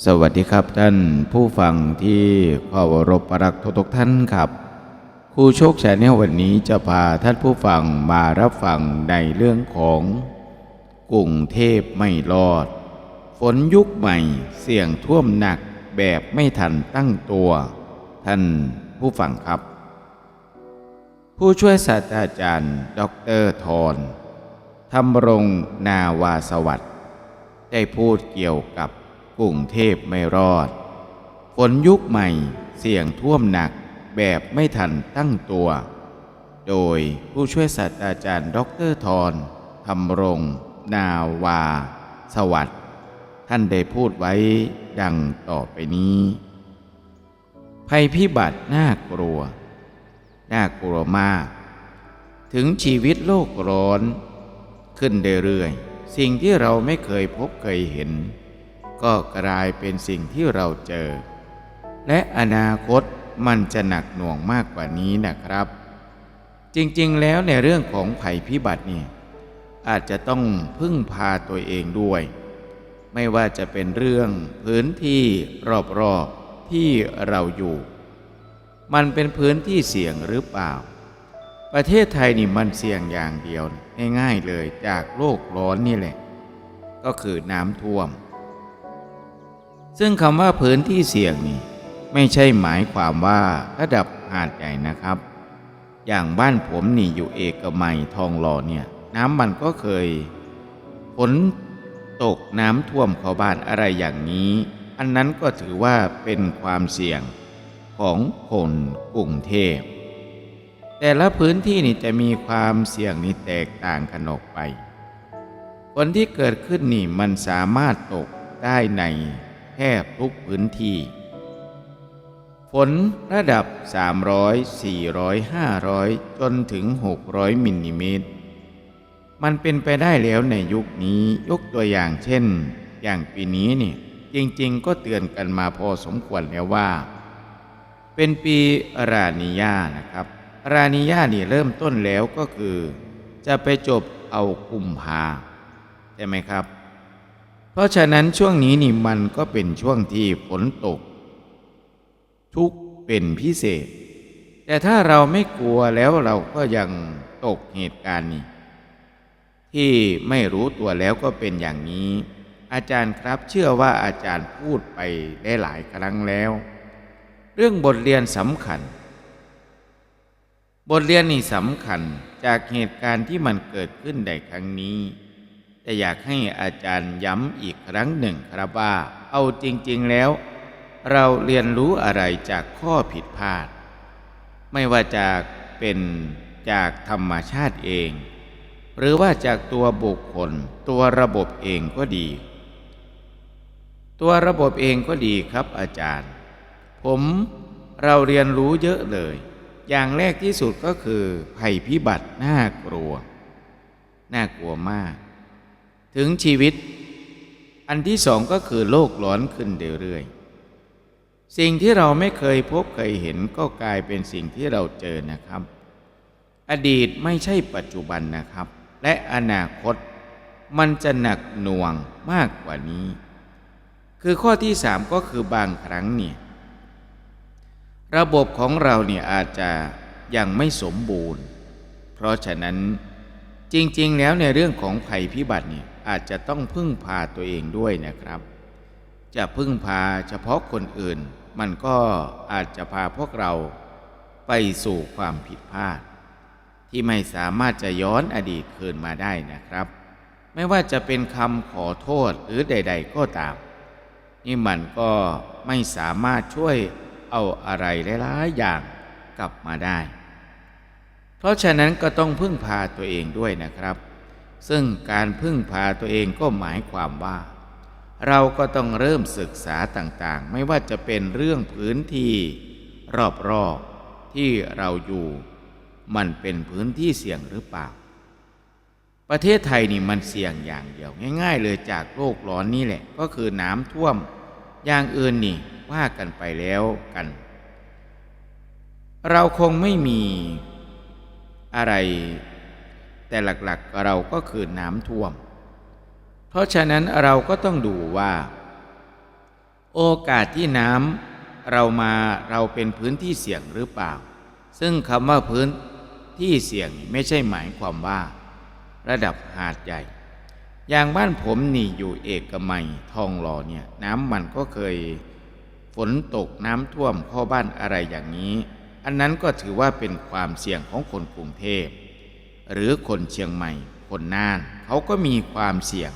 สวัสดีครับท่านผู้ฟังที่เคารพรักทุกท่านครับครูโชคแชนแนลวันนี้จะพาท่านผู้ฟังมารับฟังในเรื่องของกรุงเทพไม่รอด ฝนยุคใหม่เสี่ยงท่วมหนักแบบไม่ทันตั้งตัว ท่านผู้ฟังครับ ผู้ช่วยศาสตราจารย์ดอกเตอรทรธรรมรงนาวาสวัสด์ได้พูดเกี่ยวกับ กรุงเทพไม่รอด ฝนยุคใหม่เสี่ยงท่วมหนักแบบไม่ทันตั้งตัว โดยผู้ช่วยศาสตราจารย์ดอกเตอรทรธรรมรงนาวา สวัสดิ์ท่านได้พูดไว้ดังต่อไปนี้ ภัยพิบัติน่ากลัว น่ากลัวมาก ถึงชีวิตโลกร้อน ขึ้นเรื่อยๆสิ่งที่เราไม่เคยพบเคยเห็น ก็กลายเป็นสิ่งที่เราเจอ และอนาคตมันจะหนักหน่วงมากกว่านี้นะครับ จริงๆ แล้วในเรื่องของภัยพิบัติเนี่ยอาจจะต้องพึ่งพาตัวเองด้วย ไม่ว่าจะเป็นเรื่องพื้นที่รอบๆที่เราอยู่ มันเป็นพื้นที่เสี่ยงหรือเปล่า ประเทศไทยนี่มันเสี่ยงอย่างเดียวง่ายๆเลยจากโลกร้อนนี่แหละ ก็คือน้ำท่วม ซึ่งคำว่าพื้นที่เสี่ยงนี่ไม่ใช่หมายความว่าระดับหาดใหญ่นะครับ อย่างบ้านผมนี่อยู่เอกมัยทองหล่อเนี่ย น้ำมันก็เคยฝนตกน้ำท่วมเข้าบ้านอะไรอย่างนี้ อันนั้นก็ถือว่าเป็นความเสี่ยงของคนกรุงเทพ แต่ละพื้นที่นี่จะมีความเสี่ยงนี่แตกต่างกันออกไปฝนที่เกิดขึ้นนี่มันสามารถตกได้ใน บทุกพื้นที่ ฝนระดับ 300 400 500 จนถึง 600 มิลลิเมตร มันเป็นไปได้แล้วในยุคนี้ยกตัวอย่างเช่น อย่างปีนี้เนี่ยจริงๆ ก็เตือนกันมาพอสมควรแล้วว่า เป็นปีรานิยานะครับ รานิยานี่เริ่มต้นแล้วก็คือ จะไปจบเอากุมภาใช่ไหมครับ เพราะฉะนั้นช่วงนี้นี่มันก็เป็นช่วงที่ฝนตก ทุกเป็นพิเศษ แต่ถ้าเราไม่กลัวแล้วเราก็ยังตกเหตุการณ์นี้ ที่ไม่รู้ตัวแล้วก็เป็นอย่างนี้ อาจารย์ครับเชื่อว่าอาจารย์พูดไปได้หลายครั้งแล้ว เรื่องบทเรียนสำคัญ บทเรียนนี่สำคัญจากเหตุการณ์ที่มันเกิดขึ้นในครั้งนี้ แต่อยากให้อาจารย์ย้ำอีกครั้งหนึ่งครับว่า เอาจริง ๆแล้ว เราเรียนรู้อะไรจากข้อผิดพลาด ไม่ว่าจากเป็นจากธรรมชาติเอง หรือว่าจากตัวบุคคล ตัวระบบเองก็ดี ตัวระบบเองก็ดีครับอาจารย์ ผมเราเรียนรู้เยอะเลย อย่างแรกที่สุดก็คือภัยพิบัติน่ากลัว น่ากลัวมาก ถึงชีวิต อันที่สองก็คือโลกร้อนขึ้นเรื่อยๆสิ่งที่เราไม่เคยพบเคยเห็นก็กลายเป็นสิ่งที่เราเจอนะครับ อดีตไม่ใช่ปัจจุบันนะครับ และอนาคตมันจะหนักหน่วงมากกว่านี้ คือข้อที่สามก็คือบางครั้งเนี่ยระบบของเราเนี่ยอาจจะยังไม่สมบูรณ์ เพราะฉะนั้นจริงๆ แล้วในเรื่องของภัยพิบัติเนี่ย อาจจะต้องพึ่งพาตัวเองด้วยนะครับ จะพึ่งพาเฉพาะคนอื่น มันก็อาจจะพาพวกเราไปสู่ความผิดพลาด ที่ไม่สามารถจะย้อนอดีตคืนมาได้นะครับ ไม่ว่าจะเป็นคำขอโทษหรือใด ๆ ก็ตาม นี่มันก็ไม่สามารถช่วยเอาอะไรหลายๆอย่างกลับมาได้ เพราะฉะนั้นก็ต้องพึ่งพาตัวเองด้วยนะครับ ซึ่งการพึ่งพาตัวเองก็หมายความว่า เราก็ต้องเริ่มศึกษาต่างๆ ไม่ว่าจะเป็นเรื่องพื้นที่รอบๆที่เราอยู่ มันเป็นพื้นที่เสี่ยงหรือเปล่า ประเทศไทยนี่มันเสี่ยงอย่างเดียวง่าย ๆ เลยจากโลกร้อนนี่แหละ ก็คือน้ำท่วม อย่างอื่นนี่ว่ากันไปแล้วกัน เราคงไม่มีอะไร แต่หลักๆเราก็คือน้ำท่วม เพราะฉะนั้นเราก็ต้องดูว่า โอกาสที่น้ำเรามาเราเป็นพื้นที่เสี่ยงหรือเปล่า ซึ่งคำว่าพื้นที่เสี่ยงไม่ใช่หมายความว่า ระดับหาดใหญ่ อย่างบ้านผมนี่อยู่เอกมัยทองหล่อเนี่ยน้ำมันก็เคยฝนตกน้ำท่วมข้าบ้านอะไรอย่างนี้ อันนั้นก็ถือว่าเป็นความเสี่ยงของคนกรุงเทพ หรือคนเชียงใหม่ คนน่าน เขาก็มีความเสี่ยง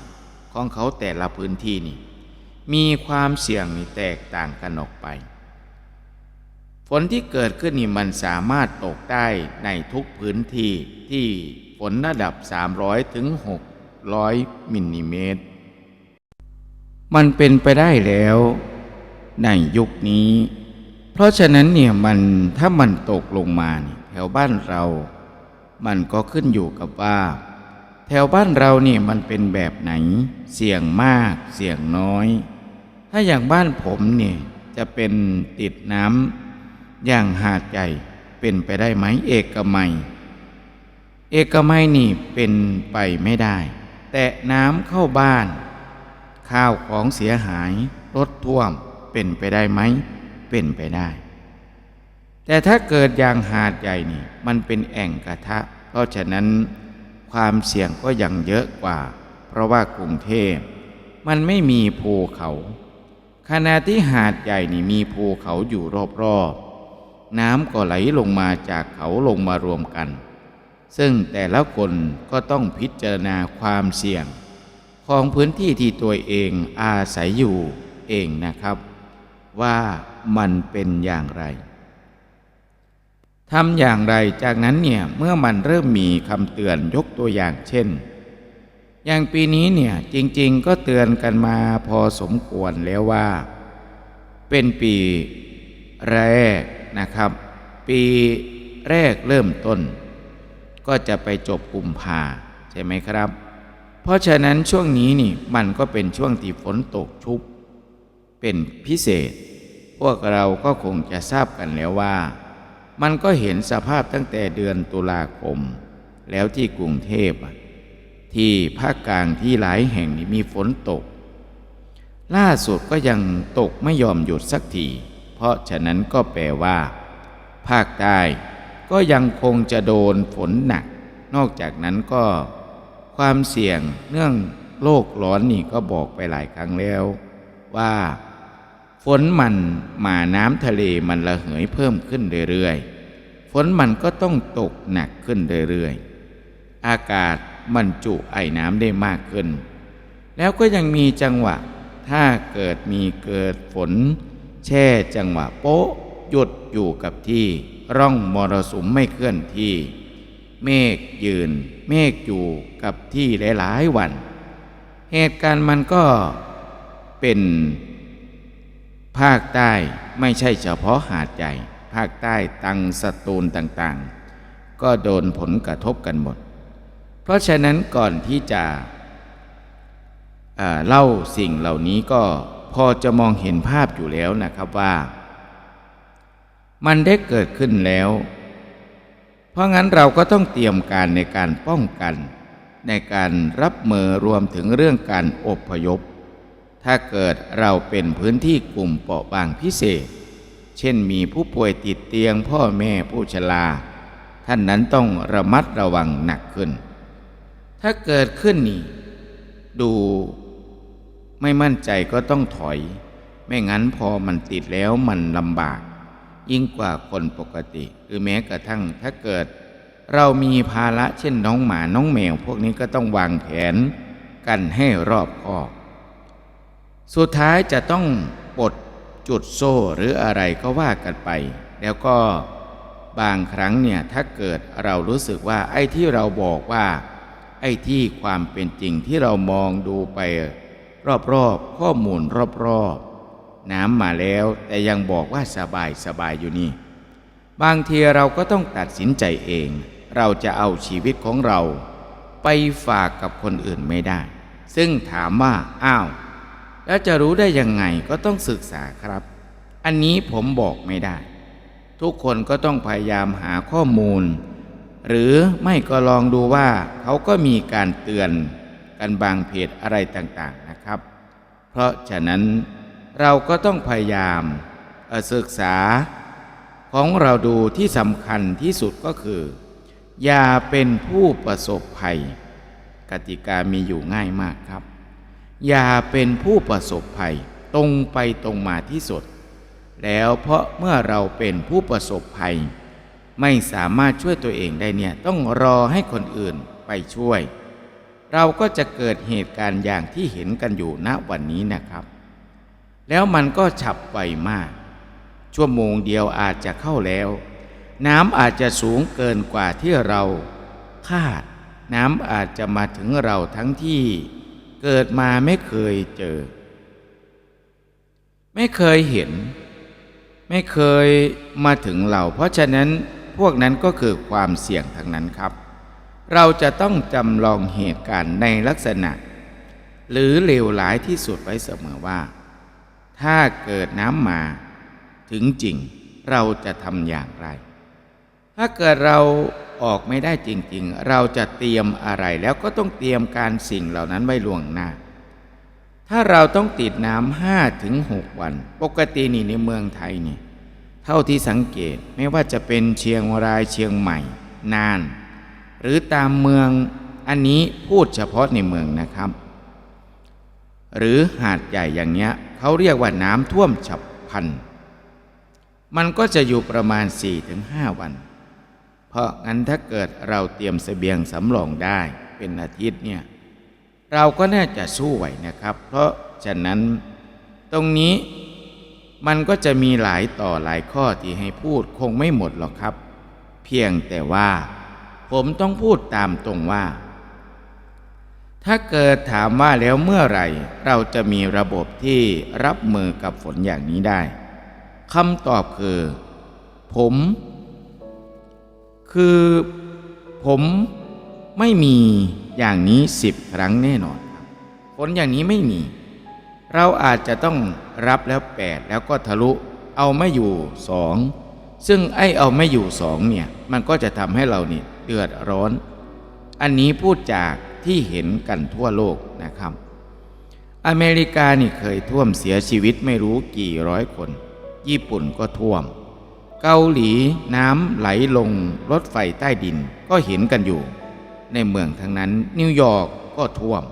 ของเขาแต่ละพื้นที่นี่ มีความเสี่ยงนี่แตกต่างกันออกไป ฝนที่เกิดขึ้นนี่มันสามารถตกได้ในทุกพื้นที่ที่ฝนระดับ 300ถึง600มิลลิเมตร มันเป็นไปได้แล้วในยุคนี้ เพราะฉะนั้นเนี่ยมันถ้ามันตกลงมาแถวบ้านเรา มันก็ขึ้นอยู่กับว่า แถวบ้านเราเนี่ยมันเป็นแบบไหน เสี่ยงมากเสี่ยงน้อย ถ้าอย่างบ้านผมเนี่ยจะเป็นติดน้ำอย่างหาดใหญ่เป็นไปได้ไหมเอกมัย เอกมัยนี่เป็นไปไม่ได้ แต่น้ำเข้าบ้าน ข้าวของเสียหายรถท่วมเป็นไปได้ไหม เป็นไปได้ แต่ถ้าเกิดอย่างหาดใหญ่นี่ มันเป็นแอ่งกระทะ เพราะฉะนั้นความเสี่ยงก็ยังเยอะกว่า เพราะว่ากรุงเทพมันไม่มีภูเขาขณะที่หาดใหญ่นี่มีภูเขาอยู่รอบๆน้ำก็ไหลลงมาจากเขาลงมารวมกัน ซึ่งแต่ละคนก็ต้องพิจารณาความเสี่ยง ของพื้นที่ที่ตัวเองอาศัยอยู่เองนะครับ ว่ามันเป็นอย่างไร ทำอย่างไรจากนั้นเนี่ยเมื่อมันเริ่มมีคำเตือนยกตัวอย่างเช่น อย่างปีนี้เนี่ยจริงๆก็เตือนกันมาพอสมควรแล้วว่า เป็นปีแรกนะครับ ปีแรกเริ่มต้น ก็จะไปจบกุมภาใช่ไหมครับ เพราะฉะนั้นช่วงนี้นี่มันก็เป็นช่วงที่ฝนตกชุกเป็นพิเศษ พวกเราก็คงจะทราบกันแล้วว่า มันก็เห็นสภาพตั้งแต่เดือนตุลาคม แล้วที่กรุงเทพที่ภาคกลางที่หลายแห่งนี่มีฝนตก ล่าสุดก็ยังตกไม่ยอมหยุดสักที เพราะฉะนั้นก็แปลว่า ภาคใต้ก็ยังคงจะโดนฝนหนัก นอกจากนั้นก็ ความเสี่ยงเนื่องโลกร้อนนี่ก็บอกไปหลายครั้งแล้ว ว่า ฝนมันมาน้ำทะเลมันระเหยเพิ่มขึ้นเรื่อยๆ ฝนมันก็ต้องตกหนักขึ้นเรื่อยๆ อากาศมันจุไอ้น้ำได้มากขึ้น แล้วก็ยังมีจังหวะ ถ้าเกิดมีเกิดฝน แช่จังหวะโป๊ะหยุดอยู่กับที่ร่องมรสุมไม่เคลื่อนที่ เมฆยืน เมฆอยู่กับที่หลายๆวัน เหตุการณ์มันก็เป็น ภาคใต้ไม่ใช่เฉพาะหาดใหญ่ ภาคใต้ตังสตูลต่างๆ ก็โดนผลกระทบกันหมด เพราะฉะนั้นก่อนที่จะเล่าสิ่งเหล่านี้ก็พอจะมองเห็นภาพอยู่แล้วนะครับว่า มันได้เกิดขึ้นแล้ว เพราะงั้นเราก็ต้องเตรียมการในการป้องกัน ในการรับมือรวมถึงเรื่องการอบพยพ ถ้าเกิดเราเป็นพื้นที่กลุ่มเปราะบางพิเศษ เช่นมีผู้ป่วยติดเตียงพ่อแม่ผู้ชรา ท่านนั้นต้องระมัดระวังหนักขึ้น ถ้าเกิดขึ้นนี่ดูไม่มั่นใจก็ต้องถอย ไม่งั้นพอมันติดแล้วมันลำบาก ยิ่งกว่าคนปกติ หรือแม้กระทั่งถ้าเกิด เรามีภาระเช่นน้องหมาน้องแมว พวกนี้ก็ต้องวางแผนกันให้รอบคอบ สุดท้ายจะต้องปลดจุดโซ่หรืออะไรก็ว่ากันไป แล้วก็บางครั้งเนี่ยถ้าเกิดเรารู้สึกว่าไอ้ที่เราบอกว่า ไอ้ที่ความเป็นจริงที่เรามองดูไปรอบๆข้อมูลรอบๆน้ำมาแล้วแต่ยังบอกว่าสบายสบายอยู่นี่ บางทีเราก็ต้องตัดสินใจเอง เราจะเอาชีวิตของเรา ไปฝากกับคนอื่นไม่ได้ ซึ่งถามว่าอ้าว แล้วจะรู้ได้ยังไงก็ต้องศึกษาครับ อันนี้ผมบอกไม่ได้ ทุกคนก็ต้องพยายามหาข้อมูล หรือไม่ก็ลองดูว่าเขาก็มีการเตือนกันบางเพจอะไรต่างๆนะครับ เพราะฉะนั้นเราก็ต้องพยายามศึกษาของเราดูที่สำคัญที่สุดก็คือ อย่าเป็นผู้ประสบภัย กติกามีอยู่ง่ายมากครับ อย่าเป็นผู้ประสบภัยตรงไปตรงมาที่สุด แล้วเพราะเมื่อเราเป็นผู้ประสบภัย ไม่สามารถช่วยตัวเองได้เนี่ยต้องรอให้คนอื่นไปช่วย เราก็จะเกิดเหตุการณ์อย่างที่เห็นกันอยู่ณวันนี้นะครับ แล้วมันก็ฉับไวมาก ชั่วโมงเดียวอาจจะเข้าแล้ว น้ำอาจจะสูงเกินกว่าที่เราคาด น้ำอาจจะมาถึงเราทั้งที่ เกิดมาไม่เคยเจอ ไม่เคยเห็น ไม่เคยมาถึงเรา เพราะฉะนั้นพวกนั้นก็คือความเสี่ยงทั้งนั้นครับ เราจะต้องจำลองเหตุการณ์ในลักษณะ หรือเลวร้ายที่สุดไว้เสมอว่า ถ้าเกิดน้ำมาถึงจริงเราจะทำอย่างไร ถ้าเกิดเรา ออกไม่ได้จริงๆ เราจะเตรียมอะไรแล้วก็ต้องเตรียมการสิ่งเหล่านั้นไว้ล่วงหน้า ถ้าเราต้องติดน้ำห้าถึงหกวัน ปกตินี่ในเมืองไทยนี่เท่าที่สังเกตไม่ว่าจะเป็นเชียงรายเชียงใหม่ นาน หรือตามเมืองอันนี้พูดเฉพาะในเมืองนะครับ หรือหาดใหญ่อย่างเงี้ยเขาเรียกว่าน้ำท่วมฉับพลัน มันก็จะอยู่ประมาณ4-5วัน ราะงั้นถ้าเกิดเราเตรียมเสบียงสำรองได้เป็นอาทิตย์เนี่ยเราก็น่าจะสู้ไหวนะครับ เพราะฉะนั้นตรงนี้มันก็จะมีหลายต่อหลายข้อที่ให้พูดคงไม่หมดหรอกครับ เพียงแต่ว่า ผมต้องพูดตามตรงว่า ถ้าเกิดถามว่าแล้วเมื่อไหร่ เราจะมีระบบที่รับมือกับฝนอย่างนี้ได้คำตอบคือ ผม คือผมไม่มีอย่างนี้สิบครั้งแน่นอนครับฝนอย่างนี้ไม่มี เราอาจจะต้องรับแล้วแปดแล้วก็ทะลุเอาไม่อยู่สองซึ่งไอ้เอาไม่อยู่สองเนี่ยมันก็จะทำให้เรานี่เดือดร้อน อันนี้พูดจากที่เห็นกันทั่วโลกนะครับ อเมริกานี่เคยท่วมเสียชีวิตไม่รู้กี่ร้อยคน ญี่ปุ่นก็ท่วม เกาหลีน้ำไหลลงรถไฟใต้ดินก็เห็นกันอยู่ ในเมืองทั้งนั้นนิวยอร์กก็ท่วม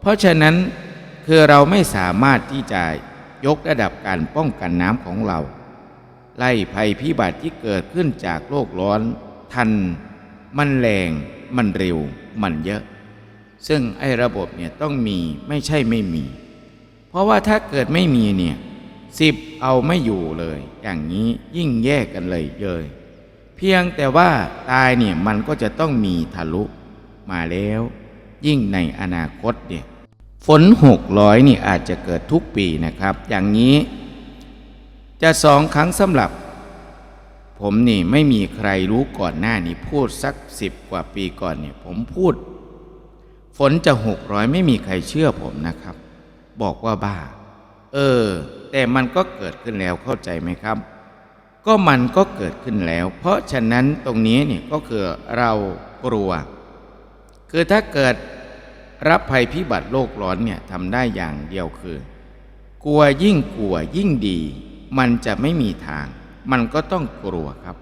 เพราะฉะนั้นคือเราไม่สามารถที่จะยกระดับการป้องกันน้ำของเรา ไล่ภัยพิบัติที่เกิดขึ้นจากโลกร้อน ทัน มันแรง มันเร็ว มันเยอะ ซึ่งไอ้ระบบเนี่ยต้องมีไม่ใช่ไม่มี เพราะว่าถ้าเกิดไม่มีเนี่ย สิบเอาไม่อยู่เลย อย่างนี้ยิ่งแยกกันเลยเยยเพียงแต่ว่าตายเนี่ยมันก็จะต้องมีทะลุ มาแล้ว ยิ่งในอนาคตเนี่ยฝนหกร้อยนี่อาจจะเกิดทุกปีนะครับ อย่างนี้ จะสองครั้งสำหรับ ผมนี่ไม่มีใครรู้ก่อนหน้านี้พูดสักสิบกว่าปีก่อนเนี่ยผมพูด ฝนจะหกร้อยไม่มีใครเชื่อผมนะครับ บอกว่าบ้า เออ แต่มันก็เกิดขึ้นแล้วเข้าใจไหมครับ ก็มันก็เกิดขึ้นแล้ว เพราะฉะนั้นตรงนี้เนี่ยก็คือเรากลัว คือถ้าเกิดรับภัยพิบัติโลกร้อนเนี่ยทำได้อย่างเดียวคือ กลัวยิ่งกลัวยิ่งดี มันจะไม่มีทาง มันก็ต้องกลัวครับ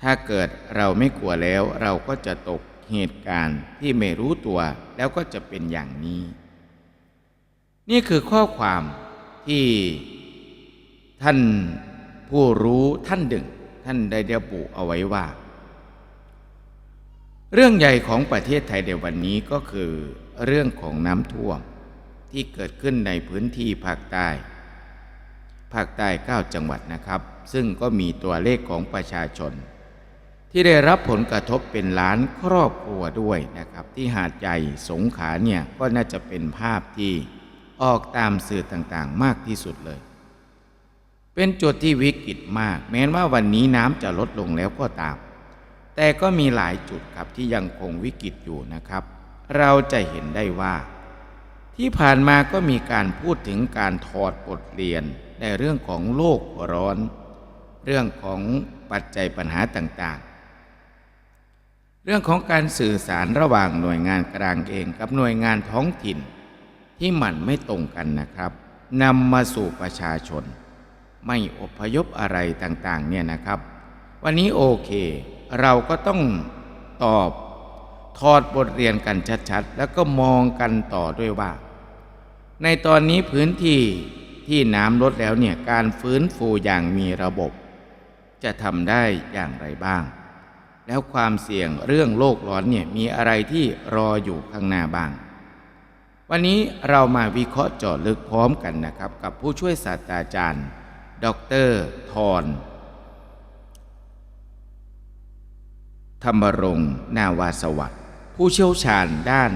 ถ้าเกิดเราไม่กลัวแล้วเราก็จะตกเหตุการณ์ที่ไม่รู้ตัวแล้วก็จะเป็นอย่างนี้ นี่คือข้อความที่ท่านผู้รู้ท่านดึง ท่านได้ระบุเอาไว้ว่า เรื่องใหญ่ของประเทศไทยในวันนี้ก็คือเรื่องของน้ำท่วมที่เกิดขึ้นในพื้นที่ภาคใต้ ภาคใต้ 9 จังหวัดนะครับ ซึ่งก็มีตัวเลขของประชาชน ที่ได้รับผลกระทบเป็นล้านครอบครัวด้วยนะครับ ที่หาดใหญ่สงขลาเนี่ยก็น่าจะเป็นภาพที่ ออกตามสื่อต่างๆ มากที่สุดเลย เป็นจุดที่วิกฤตมาก แม้ว่าวันนี้น้ำจะลดลงแล้วก็ตาม แต่ก็มีหลายจุดครับที่ยังคงวิกฤตอยู่นะครับ เราจะเห็นได้ว่า ที่ผ่านมาก็มีการพูดถึงการถอดบทเรียนในเรื่องของโลกร้อน เรื่องของปัจจัยปัญหาต่างๆ เรื่องของการสื่อสารระหว่างหน่วยงานกลางเองกับหน่วยงานท้องถิ่น ที่มันไม่ตรงกันนะครับนำมาสู่ประชาชน ไม่อพยพอะไรต่างๆ เนี่ยนะครับ วันนี้โอเค เราก็ต้องตอบถอดบทเรียนกันชัดๆ แล้วก็มองกันต่อด้วยว่า ในตอนนี้พื้นที่ที่น้ำลดแล้วเนี่ยการฟื้นฟูอย่างมีระบบ จะทำได้อย่างไรบ้าง แล้วความเสี่ยงเรื่องโลกร้อนเนี่ยมีอะไรที่รออยู่ข้างหน้าบ้าง วันนี้เรามาวิเคราะห์เจาะลึกพร้อมกันนะครับ กับผู้ช่วยศาสตราจารย์ ดรทรธรรมรงนาวาสวัสดิ์ผู้เชี่ยวชาญด้าน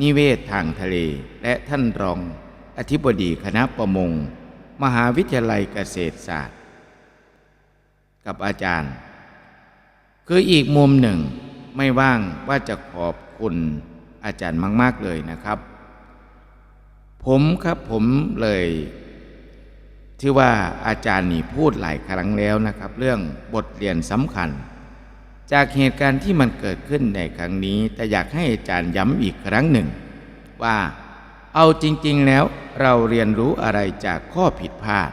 นิเวศทางทะเล และท่านรอง อธิบดีคณะประมง มหาวิทยาลัยเกษตรศาสตร์ กับอาจารย์ คืออีกมุมหนึ่งไม่ว่างว่าจะขอบคุณอาจารย์มาก ๆ เลยนะครับ ผมครับผมเลยที่ว่าอาจารย์นี่พูดหลายครั้งแล้วนะครับ เรื่องบทเรียนสำคัญ จากเหตุการณ์ที่มันเกิดขึ้นในครั้งนี้ แต่อยากให้อาจารย์ย้ำอีกครั้งหนึ่ง ว่าเอาจริง ๆแล้วเราเรียนรู้อะไรจากข้อผิดพลาด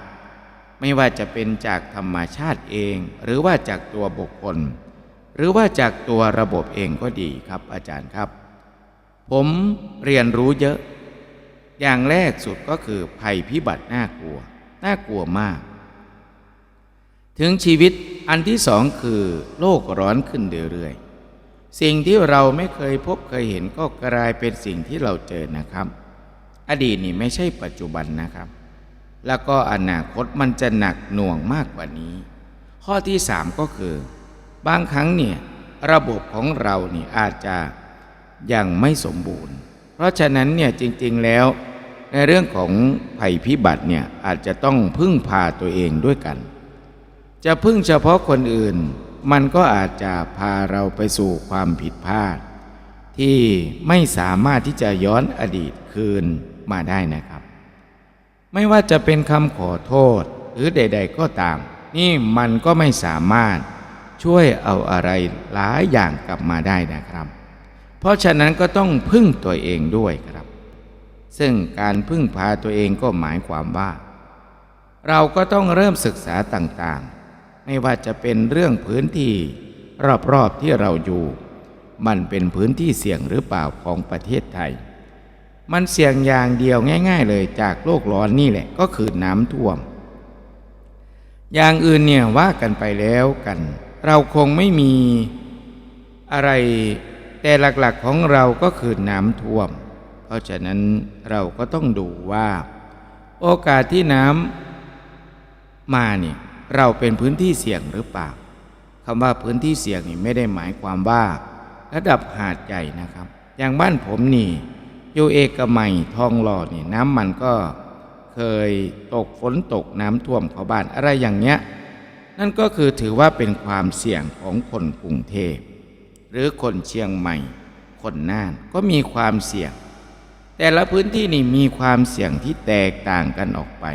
ไม่ว่าจะเป็นจากธรรมชาติเอง หรือว่าจากตัวบุคคล หรือว่าจากตัวระบบเองก็ดีครับอาจารย์ครับ ผมเรียนรู้เยอะ อย่างแรกสุดก็คือภัยพิบัติน่ากลัว น่ากลัวมาก ถึงชีวิตอันที่สองคือโลกร้อนขึ้นเรื่อยๆ สิ่งที่เราไม่เคยพบเคยเห็นก็กลายเป็นสิ่งที่เราเจอนะครับ อดีตนี่ไม่ใช่ปัจจุบันนะครับ แล้วก็อนาคตมันจะหนักหน่วงมากกว่านี้ ข้อที่สามก็คือ บางครั้งเนี่ยระบบของเราเนี่อาจจะยังไม่สมบูรณ์ เพราะฉะนั้นเนี่ยจริงๆแล้ว ในเรื่องของภัยพิบัติเนี่ยอาจจะต้องพึ่งพาตัวเองด้วยกัน จะพึ่งเฉพาะคนอื่น มันก็อาจจะพาเราไปสู่ความผิดพลาด ที่ไม่สามารถที่จะย้อนอดีตคืนมาได้นะครับ ไม่ว่าจะเป็นคำขอโทษหรือใด ๆ ก็ตาม นี่มันก็ไม่สามารถช่วยเอาอะไรหลายอย่างกลับมาได้นะครับ ราะฉะนั้นก็ต้องพึ่งตัวเองด้วยครับ ซึ่งการพึ่งพาตัวเองก็หมายความว่า เราก็ต้องเริ่มศึกษาต่างๆ ไม่ว่าจะเป็นเรื่องพื้นที่รอบๆที่เราอยู่ มันเป็นพื้นที่เสี่ยงหรือเปล่าของประเทศไทย มันเสี่ยงอย่างเดียวง่าย ๆ เลยจากโลกร้อนนี่แหละก็คือน้ำท่วม อย่างอื่นเนี่ยว่ากันไปแล้วกัน เราคงไม่มีอะไร แต่หลักๆของเราก็คือน้ำท่วม เพราะฉะนั้นเราก็ต้องดูว่า โอกาสที่น้ำมาเนี่ยเราเป็นพื้นที่เสี่ยงหรือเปล่าคำว่าพื้นที่เสี่ยงนี่ไม่ได้หมายความว่า ระดับหาดใหญ่นะครับ อย่างบ้านผมนี่อยู่เอกมัยทองหล่อนี่น้ำมันก็เคยตกฝนตกน้ำท่วมเขาบ้านอะไรอย่างเงี้ย นั่นก็คือถือว่าเป็นความเสี่ยงของคนกรุงเทพ หรือคนเชียงใหม่ คนน่านก็มีความเสี่ยง แต่ละพื้นที่นี่มีความเสี่ยงที่แตกต่างกันออกไป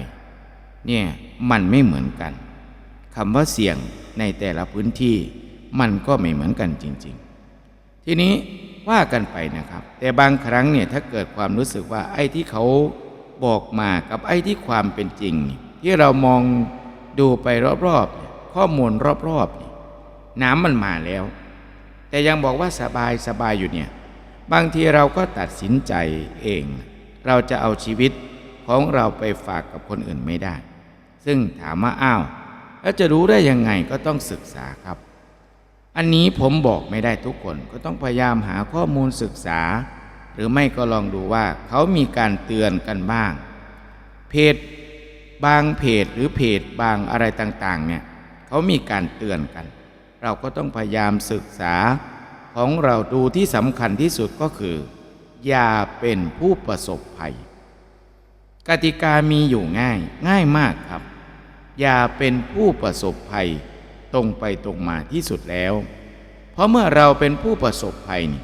เนี่ยมันไม่เหมือนกันคำว่าเสี่ยงในแต่ละพื้นที่มันก็ไม่เหมือนกันจริง ๆ ทีนี้ว่ากันไปนะครับ แต่บางครั้งเนี่ยถ้าเกิดความรู้สึกว่าไอ้ที่เขาบอกมากับไอ้ที่ความเป็นจริง ที่เรามองดูไปรอบๆ ข้อมูลรอบๆน้ำมันมาแล้ว แต่ยังบอกว่าสบายสบายอยู่เนี่ย บางทีเราก็ตัดสินใจเอง เราจะเอาชีวิตของเราไปฝากกับคนอื่นไม่ได้ ซึ่งถามว่าอ้าวแล้วจะรู้ได้ยังไงก็ต้องศึกษาครับ อันนี้ผมบอกไม่ได้ทุกคนก็ต้องพยายามหาข้อมูลศึกษา หรือไม่ก็ลองดูว่าเขามีการเตือนกันบ้าง เพจบางเพจหรือเพจบางอะไรต่าง ๆ เนี่ยเขามีการเตือนกัน เราก็ต้องพยายามศึกษาของเราดูที่สำคัญที่สุดก็คือ อย่าเป็นผู้ประสบภัย กติกามีอยู่ง่ายง่ายมากครับ อย่าเป็นผู้ประสบภัย ตรงไปตรงมาที่สุดแล้ว เพราะเมื่อเราเป็นผู้ประสบภัยนี่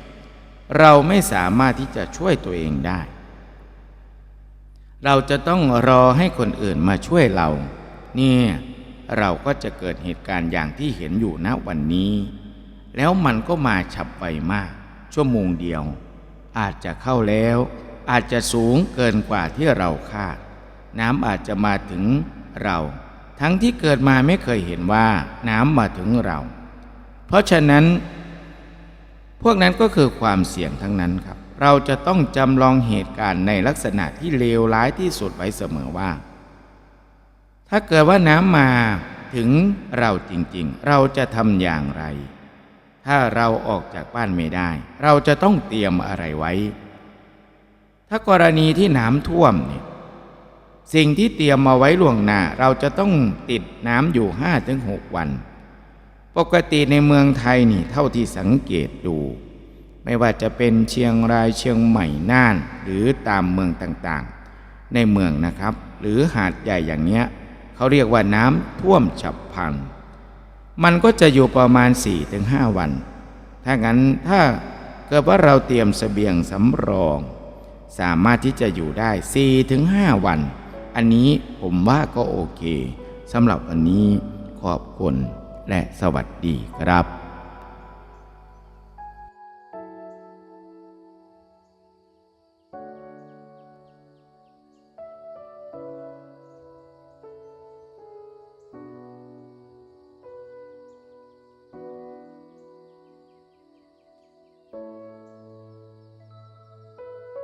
เราไม่สามารถที่จะช่วยตัวเองได้ เราจะต้องรอให้คนอื่นมาช่วยเรา เนี่ย เราก็จะเกิดเหตุการณ์อย่างที่เห็นอยู่ณวันนี้ แล้วมันก็มาฉับไวมาก ชั่วโมงเดียว อาจจะเข้าแล้ว อาจจะสูงเกินกว่าที่เราคาด น้ำอาจจะมาถึงเรา ทั้งที่เกิดมาไม่เคยเห็นว่าน้ำมาถึงเรา เพราะฉะนั้น พวกนั้นก็คือความเสี่ยงทั้งนั้นครับ เราจะต้องจำลองเหตุการณ์ในลักษณะที่เลวร้ายที่สุดไว้เสมอว่า ถ้าเกิดว่าน้ำมาถึงเราจริงๆ เราจะทำอย่างไร ถ้าเราออกจากบ้านไม่ได้ เราจะต้องเตรียมอะไรไว้ ถ้ากรณีที่น้ำท่วมเนี่ยสิ่งที่เตรียมมาไว้ล่วงหน้า เราจะต้องติดน้ำอยู่ห้าถึงหกวัน ปกติในเมืองไทยนี่เท่าที่สังเกตดู ไม่ว่าจะเป็นเชียงรายเชียงใหม่น่าน หรือตามเมืองต่างๆ ในเมืองนะครับ หรือหาดใหญ่อย่างเนี้ย เขาเรียกว่าน้ำท่วมฉับพลัน มันก็จะอยู่ประมาณ 4-5 วัน ถ้างั้นถ้าเกิดว่าเราเตรียมเสบียงสำรอง สามารถที่จะอยู่ได้ 4-5 วัน อันนี้ผมว่าก็โอเคสำหรับวันนี้ขอบคุณและสวัสดีครับ